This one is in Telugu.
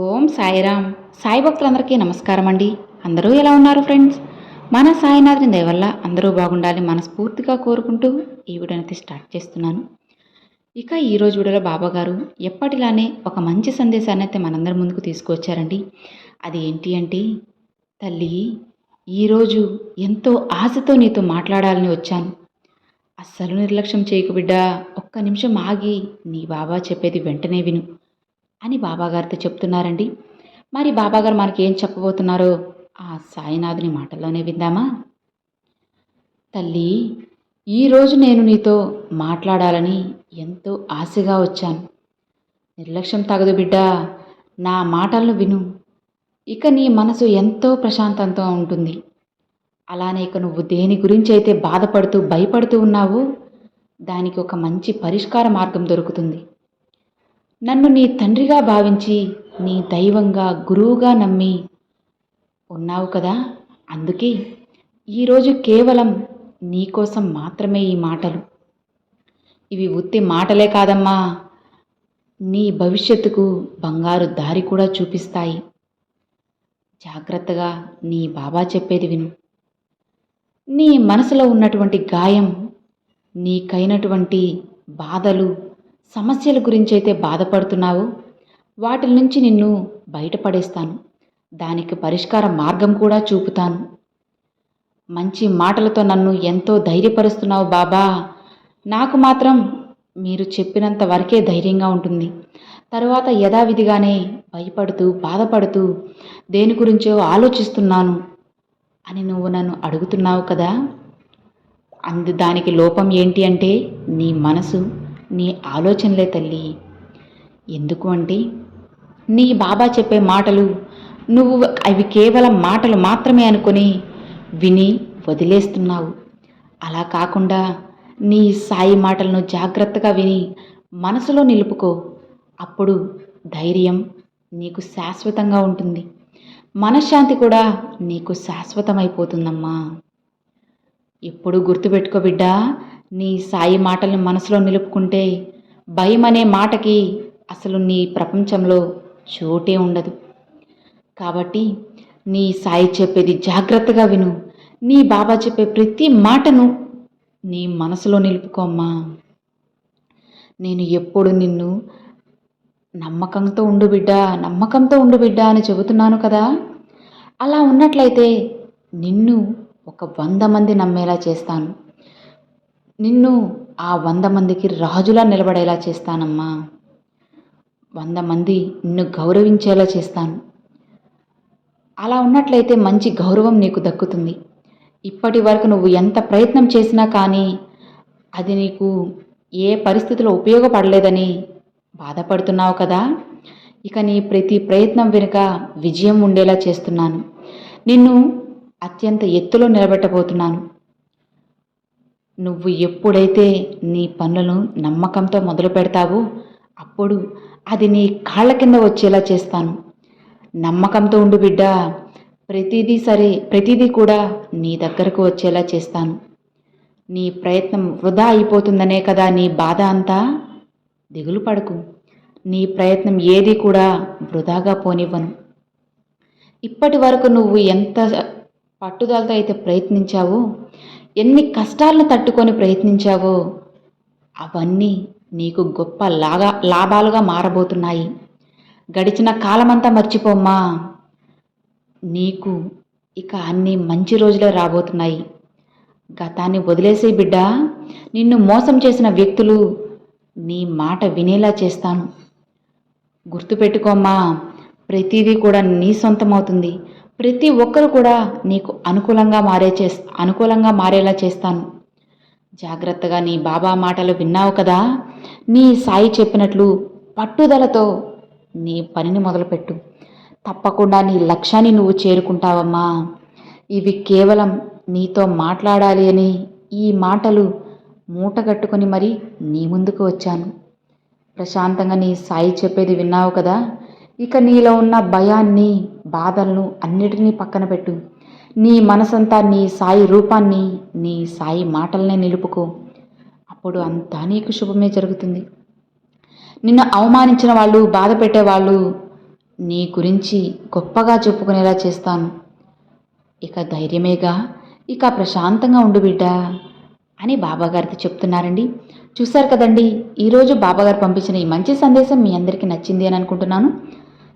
ఓం సాయిరామ్. సాయి భక్తులందరికీ నమస్కారం అండి. అందరూ ఎలా ఉన్నారు ఫ్రెండ్స్? మన సాయినాథుని దయవల్ల అందరూ బాగుండాలి మనస్ఫూర్తిగా కోరుకుంటూ ఈ వీడియోనైతే స్టార్ట్ చేస్తున్నాను. ఇక ఈరోజు వీడియోలో బాబా గారు ఎప్పటిలానే ఒక మంచి సందేశాన్ని అయితే మనందరి ముందుకు తీసుకువచ్చారండి. అది ఏంటి అంటే తల్లి ఈరోజు ఎంతో ఆశతో నీతో మాట్లాడాలని వచ్చాను. అస్సలు నిర్లక్ష్యం చేయకు బిడ్డ. ఒక్క నిమిషం ఆగి నీ బాబా చెప్పేది వెంటనే విను. అని బాబాగారితో చెప్తున్నారండి. మరి బాబాగారు మనకి ఏం చెప్పబోతున్నారో ఆ సాయినాథుని మాటల్లోనే విందామా? తల్లి ఈరోజు నేను నీతో మాట్లాడాలని ఎంతో ఆశగా వచ్చాను. నిర్లక్ష్యం తగదు బిడ్డ నా మాటలను విను. ఇక నీ మనసు ఎంతో ప్రశాంతంతో ఉంటుంది. అలానే ఇక నువ్వు దేని గురించి అయితే బాధపడుతూ భయపడుతూ ఉన్నావో దానికి ఒక మంచి పరిష్కార మార్గం దొరుకుతుంది. నన్ను నీ తండ్రిగా భావించి నీ దైవంగా గురువుగా నమ్మి ఉన్నావు కదా? అందుకే ఈరోజు కేవలం నీకోసం మాత్రమే ఈ మాటలు. ఇవి ఉత్తి మాటలే కాదమ్మా. నీ భవిష్యత్తుకు బంగారు దారి కూడా చూపిస్తాయి. జాగ్రత్తగా నీ బాబా చెప్పేది విను. నీ మనసులో ఉన్నటువంటి గాయం నీకైనటువంటి బాధలు సమస్యల గురించి అయితే బాధపడుతున్నావో? వాటి నుంచి నిన్ను బయటపడేస్తాను. దానికి పరిష్కార మార్గం కూడా చూపుతాను. మంచి మాటలతో నన్ను ఎంతో ధైర్యపరుస్తున్నావు బాబా. నాకు మాత్రం మీరు చెప్పినంత వరకే ధైర్యంగా ఉంటుంది. తరువాత యథావిధిగానే భయపడుతూ బాధపడుతూ దేని గురించో ఆలోచిస్తున్నాను అని నువ్వు నన్ను అడుగుతున్నావు కదా. అందు దానికి లోపం ఏంటి అంటే నీ మనసు. నీ ఆలోచనలే తల్లి. ఎందుకు అంటే నీ బాబా చెప్పే మాటలు నువ్వు అవి కేవలం మాటలు మాత్రమే అనుకొని విని వదిలేస్తున్నావు. అలా కాకుండా నీ సాయి మాటలను జాగ్రత్తగా విని మనసులో నిలుపుకో. అప్పుడు ధైర్యం నీకు శాశ్వతంగా ఉంటుంది. మనశ్శాంతి కూడా నీకు శాశ్వతమైపోతుందమ్మా. ఎప్పుడు గుర్తుపెట్టుకో బిడ్డా నీ సాయి మాటల్ని మనసులో నిలుపుకుంటే భయం అనే మాటకి అసలు నీ ప్రపంచంలో చోటే ఉండదు. కాబట్టి నీ సాయి చెప్పేది జాగ్రత్తగా విను. నీ బాబా చెప్పే ప్రతి మాటను నీ మనసులో నిలుపుకోమ్మా నేను ఎప్పుడు నిన్ను నమ్మకంతో ఉండు బిడ్డ నమ్మకంతో ఉండు బిడ్డ అని చెబుతున్నాను కదా. అలా ఉన్నట్లయితే నిన్ను ఒక వంద మంది నమ్మేలా చేస్తాను. నిన్ను ఆ వంద మందికి రాజులా నిలబడేలా చేస్తానమ్మా. వంద మంది నిన్ను గౌరవించేలా చేస్తాను. అలా ఉన్నట్లయితే మంచి గౌరవం నీకు దక్కుతుంది. ఇప్పటి వరకు నువ్వు ఎంత ప్రయత్నం చేసినా కానీ అది నీకు ఏ పరిస్థితిలో ఉపయోగపడలేదని బాధపడుతున్నావు కదా? ఇక నీ ప్రతి ప్రయత్నం వెనుక విజయం ఉండేలా చేస్తున్నాను. నిన్ను అత్యంత ఎత్తులో నిలబెట్టబోతున్నాను. నువ్వు ఎప్పుడైతే నీ పనులను నమ్మకంతో మొదలు పెడతావో అప్పుడు అది నీ కాళ్ళ కింద వచ్చేలా చేస్తాను. నమ్మకంతో ఉండు బిడ్డ ప్రతిదీ సరే ప్రతిదీ కూడా నీ దగ్గరకు వచ్చేలా చేస్తాను. నీ ప్రయత్నం వృధా అయిపోతుందనే కదా నీ బాధ అంతా? దిగులు పడకు. నీ ప్రయత్నం ఏది కూడా వృధాగా పోనివ్వను. ఇప్పటి వరకు నువ్వు ఎంత పట్టుదలతో అయితే ప్రయత్నించావో ఎన్ని కష్టాలను తట్టుకొని ప్రయత్నించావో అవన్నీ నీకు గొప్ప లాగా లాభాలుగా మారబోతున్నాయి. గడిచిన కాలమంతా మర్చిపోమ్మా. నీకు ఇక అన్ని మంచి రోజులే రాబోతున్నాయి. గతాన్ని వదిలేసే బిడ్డ నిన్ను మోసం చేసిన వ్యక్తులు నీ మాట వినేలా చేస్తాను. గుర్తుపెట్టుకోమ్మా ప్రతిదీ కూడా నీ సొంతమవుతుంది. ప్రతి ఒక్కరు కూడా నీకు అనుకూలంగా మారే చే అనుకూలంగా మారేలా చేస్తాను. జాగ్రత్తగా నీ బాబా మాటలు విన్నావు కదా? నీ సాయి చెప్పినట్లు పట్టుదలతో నీ పనిని మొదలుపెట్టు. తప్పకుండా నీ లక్ష్యాన్ని నువ్వు చేరుకుంటావమ్మా. ఇవి కేవలం నీతో మాట్లాడాలి అని ఈ మాటలు మూటగట్టుకొని మరి నీ ముందుకు వచ్చాను. ప్రశాంతంగా నీ సాయి చెప్పేది విన్నావు కదా? ఇక నీలో ఉన్న భయాన్ని బాధలను అన్నిటినీ పక్కన పెట్టు. నీ మనసంతా నీ సాయి రూపాన్ని నీ సాయి మాటలనే నిలుపుకో. అప్పుడు అంతా నీకు శుభమే జరుగుతుంది. నిన్ను అవమానించిన వాళ్ళు బాధ పెట్టేవాళ్ళు నీ గురించి గొప్పగా చెప్పుకునేలా చేస్తాను. ఇక ధైర్యమేగా ఇక ప్రశాంతంగా ఉండు బిడ్డ అని బాబాగారితో చెప్తున్నారండి. చూశారు కదండి ఈరోజు బాబాగారు పంపించిన ఈ మంచి సందేశం మీ అందరికీ నచ్చింది అని అనుకుంటున్నాను.